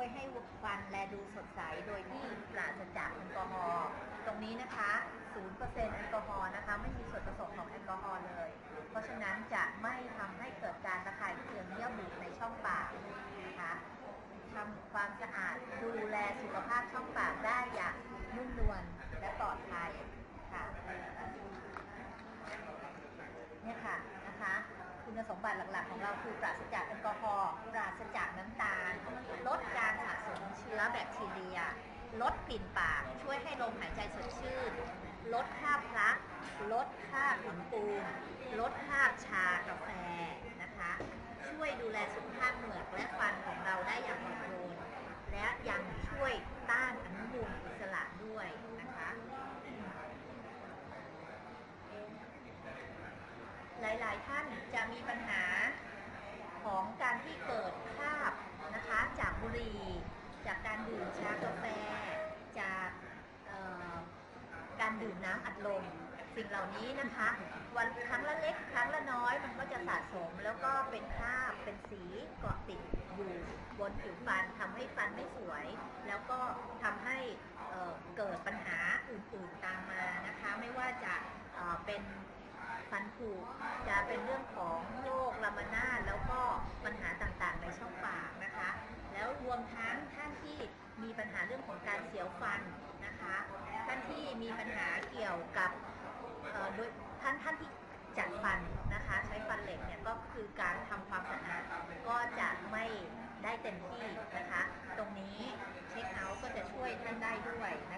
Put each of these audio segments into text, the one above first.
ช่วยให้ฟันแลดูสดใสโดยที่ปราศจากแอลกอฮอล์ตรงนี้นะคะ 0%แอลกอฮอล์นะคะ ไม่มีส่วนผสมของแอลกอฮอล์เลย เพราะฉะนั้นจะไม่ทำให้เกิดการระคายเคืองเยื่อบุในช่องปากนะคะทำความสะอาดดูแลสุขภาพช่องปากได้อย่างนุ่มนวลและปลอดภัยค่ะ เนี่ยค่ะนะคะ คุณสมบัติหลักๆ ของเราคือปราศจากแอลกอฮอล์ปราศจากน้ำตาล ลดการสะสมเชื้อแบคทีเรีย ลดกลิ่นปาก ช่วยให้ลมหายใจสดชื่น ลดคาบพลัก ลดคาบหนปูนลดคาบชากาแฟนะคะ ช่วยดูแลสุขภาพเหงือกและฟันของเราได้อย่างอ่อนโยนและยังช่วยต้านอนุมูลอิสระด้วยนะคะ ห ลาย ๆ ท่านจะมีปัญหาของการที่เกิดคราบนะคะจากบุหรี่จากการดื่มชากาแฟ จากการดื่มน้ำอัดลมสิ่งเหล่านี้นะคะ วันครั้งละเล็กครั้งละน้อยมันก็จะสะสมแล้วก็เป็นคราบเป็นสีเกาะติดอยู่บนผิวฟันทำให้ฟันไม่สวย แล้วก็ทำให้เอ่อเกิดปัญหาอื่นๆตามมานะคะ ไม่ว่าจะเเป็น ฟันผุจะเป็นเรื่องของโรคลามานาแล้วก็ปัญหาต่างๆ ในช่องปากนะคะ แล้วรวมทั้งท่านที่มีปัญหาเรื่องของการเสียวฟันนะคะ ท่านที่มีปัญหาเกี่ยวกับโดยท่านท่านที่จัดฟันนะคะ ใช้ฟันเหล็กเนี่ยก็คือการทำความสะอาดก็จะไม่ได้เต็มที่นะคะ ตรงนี้เช็คเอาท์ก็จะช่วยท่านได้ด้วยนะ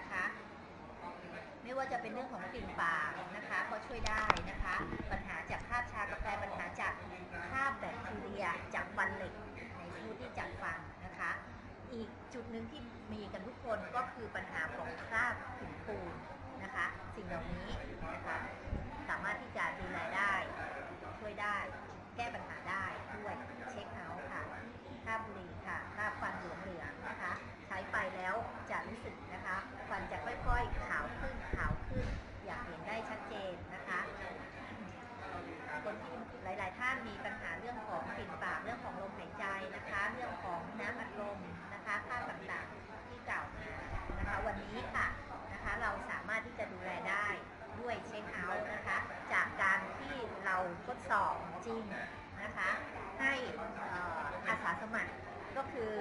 คะ ไม่ว่าจะเป็นเรื่องของกลิ่นปากนะคะก็ช่วยได้นะคะ ปัญหาจากคราบชากาแฟปัญหาจากคราบแบคทีเรียจากฟันเหล็กในผู้ที่จัดฟันนะคะ อีกจุดหนึ่งที่มีกันทุกคนก็คือปัญหาของคราบหินปูนนะคะ สิ่งเหล่านี้นะคะสามารถที่จะดูแลได้ ช่วยได้ แก้ปัญหาได้ด้วยเช็คเอาท์ค่ะคราบบุหรี่ค่ะคราบฟันเหลืองๆนะคะ ใช้ไปแล้วจะรู้สึกนะคะ ฟันจะค่อยๆ ขาวขึ้นขาวขึ้น อย่างเห็นได้ชัดเจนนะคะคนที่หลาย ๆ ท่านมีปัญหาเรื่องของกลิ่นปากเรื่องของลมหายใจนะคะ เรื่องของน้ำอัดลมนะคะค่าต่างๆที่กล่าวมานะคะ วันนี้ค่ะนะคะ เราสามารถที่จะดูแลได้ด้วยเช็คเอาท์นะคะ จากการที่เราทด สอบจริงนะคะให้อาสาสมัครก็คือ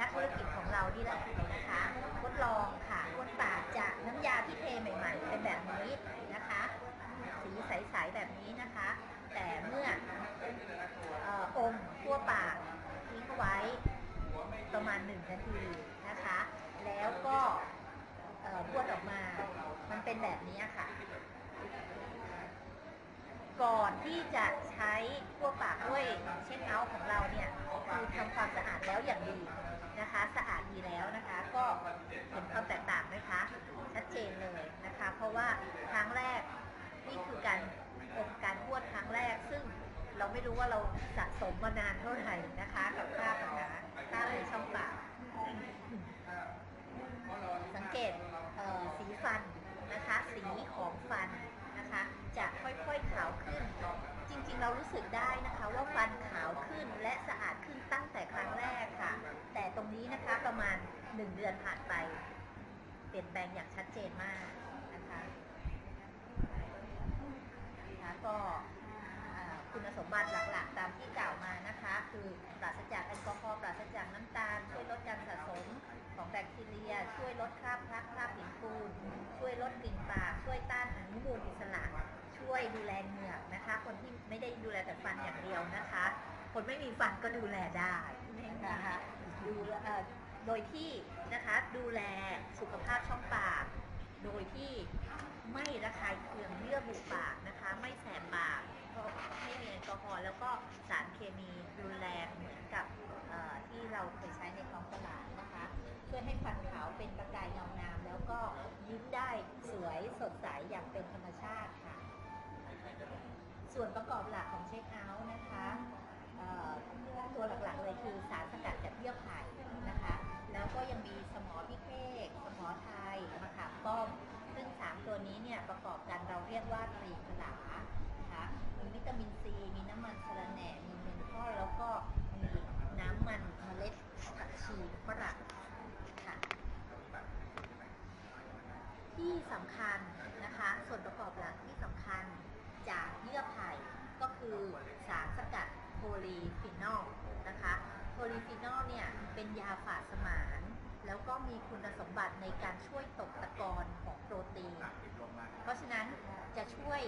นักธุรกิจของเรานี่แหละนะคะทดลองค่ะพ่นปากจากน้ำยาที่เทใหม่ ๆ เป็นแบบนี้นะคะ สีใสๆแบบนี้นะคะ แต่เมื่อออมทั่วปากทิ้งเอาไว้ประมาณหนึ่งนาทีนะคะ แล้วก็เอ่อบ้วนออกมา มันเป็นแบบนี้ค่ะ ก่อนที่จะใช้ทั่วปากด้วยเช็คเอาท์ของเราเนี่ยคือทำความสะอาดแล้วอย่างดีนะคะ สะอาดดีแล้วนะคะ ก็เห็นความแตกต่างไหมคะชัดเจนเลยนะคะ เพราะว่าครั้งแรกนี่คือการอมการบ้วนครั้งแรก ซึ่งเราไม่รู้ว่าเราสะสมมานานเท่าไหร่นะคะ กับค่าปัญหาค่าในช่องปากสังเกตเสีฟันนะคะ สีของฟันนะคะ จะค่อยๆขาวขึ้น จริงๆเรารู้สึกได้นะคะว่าฟันขาวขึ้นและสะอาดขึ้นตั้งแต่ครั้งแรกค่ะ แต่ตรงนี้นะคะประมาณ 1 เดือนผ่านไป เปลี่ยนแปลงอย่างชัดเจนมากนะคะนะคะก็คุณสมบัติหลักๆ ตามที่กล่าวมานะคะ คือปราศจากแอลกอฮอล์ปราศจากน้ำตาล ช่วยลดการสะสมของแบคทีเรีย ช่วยลดคราบพลักคราบหินปูน ช่วยลดกลิ่นปาก ช่วยต้านอนุมูลอิสระ ช่วยดูแลเหงือกนะคะ คนที่ไม่ได้ดูแลแต่ฟันอย่างเดียวนะคะ คนไม่มีฟันก็ดูแลได้นะคะดู โดยที่นะคะดูแลสุขภาพช่องปาก โดยที่ไม่ระคายเคืองเยื่อบุปากนะคะ ไม่แสบปากเพราะไม่มีแอลกอฮอล์แล้วก็สารเคมีรุนแรงเหมือนกับที่เราเคยใช้ในท้องตลาดนะคะช่วยให้ฟันขาวเป็นประกายเงางามแล้วก็ยิ้มได้สวยสดใสอย่างเป็นธรรมชาติค่ะ ส่วนประกอบหลักของเช็คเอาท์นะคะตัวหลักๆเลยคือสารสกัดจากเยื่อไผ่น แล้วก็ยังมีสมอพิเภกสมอไทยมะขามป้อม ซึ่ง 3 ตัวนี้เนี่ยประกอบกันเราเรียกว่าตรีขลานะคะมีวิตามินซี มีน้ำมันสะระแหน่ มีเมนทอลแล้วก็มีน้ำมันเมล็ดผักชีฝรั่งค่ะที่สำคัญนะคะ ส่วนประกอบหลักที่สำคัญจากเยื่อไผ่ก็คือสารสกัดโพลีฟีนอลนะคะ โพลีฟีนอลเนี่ยเป็นยาฝาดสมาน แล้วก็มีคุณสมบัติในการช่วยตกตะกอนของโปรตีน เพราะฉะนั้นจะช่วย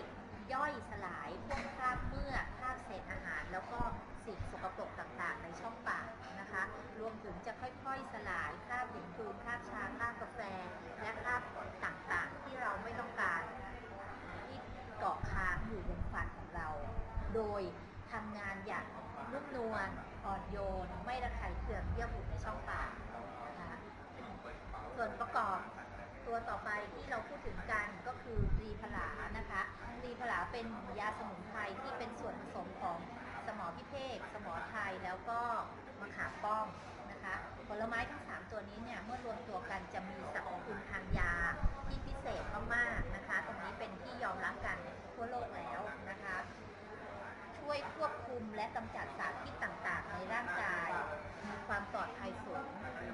ย่อยสลายพวกคราบเมื่อคราบเศษอาหาร แล้วก็สิ่งสกปรกต่างๆ ในช่องปากนะคะ รวมถึงจะค่อยๆสลายคราบหินปูนคราบชาคราบกาแฟ และคราบต่างๆ ที่เราไม่ต้องการที่เกาะค้างอยู่บนฟันของเรา โดยทำงานอย่างนุ่มนวลอ่อนโยน ไม่ระคายเคืองเยื่อบุในช่องปากนะคะ ส่วนประกอบตัวต่อไปที่เราพูดถึงกันก็คือรีพลานะคะรีพลาเป็นยาสมุนไพรที่เป็นส่วนผสมของสมอพิเภกสมอไทยแล้วก็มะขามป้อมนะคะผลไม้ทั้ง 3 ตัวนี้เนี่ยเมื่อรวมตัวกันจะมีสรรพคุณทางยาที่พิเศษมากๆนะคะ ตรงนี้เป็นที่ยอมรับกันทั่วโลกแล้วนะคะ ช่วยควบคุมและกำจัดสารพิษต่างๆ ในร่างกายมีความปลอดภัยสูง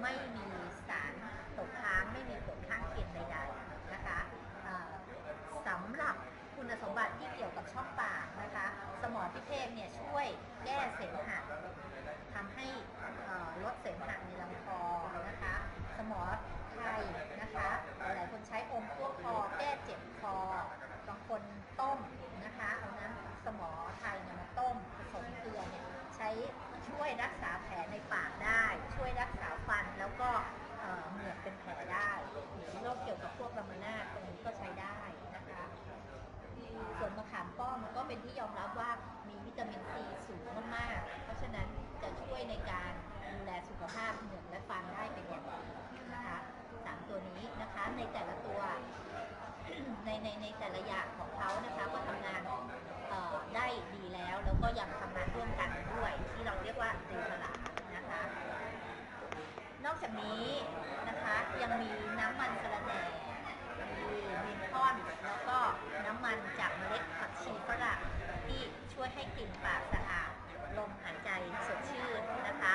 ไม่มีสารตกค้าง ไม่มีผลข้างเคียงใดๆนะคะเอ่อสำหรับคุณสมบัติที่เกี่ยวกับช่องปากนะคะ สมอพิเภกเนี่ยช่วยแก้เสมหะทำให้เอ่อลดเสมหะในลำคอนะคะ สมอไทยนะคะ หลายคนใช้อมทั่วคอ แก้เจ็บคอ บางคนต้มนะคะ เอาน้ำสมอไทยเนี่ยมาต้มผสมเกลือเนี่ยใช้ช่วยรักษาแผลในปากได้ ช่วยรักษาฟันแล้วก็เอ่อเหมือกเป็นแผลได้หรือโรคเกี่ยวกับพวกลามานาตรงนี้ก็ใช้ได้นะคะ ส่วนมะขามป้อมก็เป็นที่ยอมรับว่ามีวิตามินซีสูงมากๆ เพราะฉะนั้นจะช่วยในการดูแลสุขภาพเหงือกและฟันได้เป็นอย่างดีนะคะสามตัวนี้นะคะในแต่ละตัว ในในในแต่ละอย่างของเขานะคะก็ทำงานได้ดีแล้วแล้วก็ยังทำงานร่วมกันด้วยที่เราเรียกว่าตีผลานะคะ นอกจากนี้นะคะยังมีน้ำมันสะระแหน่มีเมนทอนแล้วก็น้ำมันจากเมล็ดผักชีฝรั่งที่ช่วยให้กลิ่นปากสะอาดลมหายใจสดชื่นนะคะ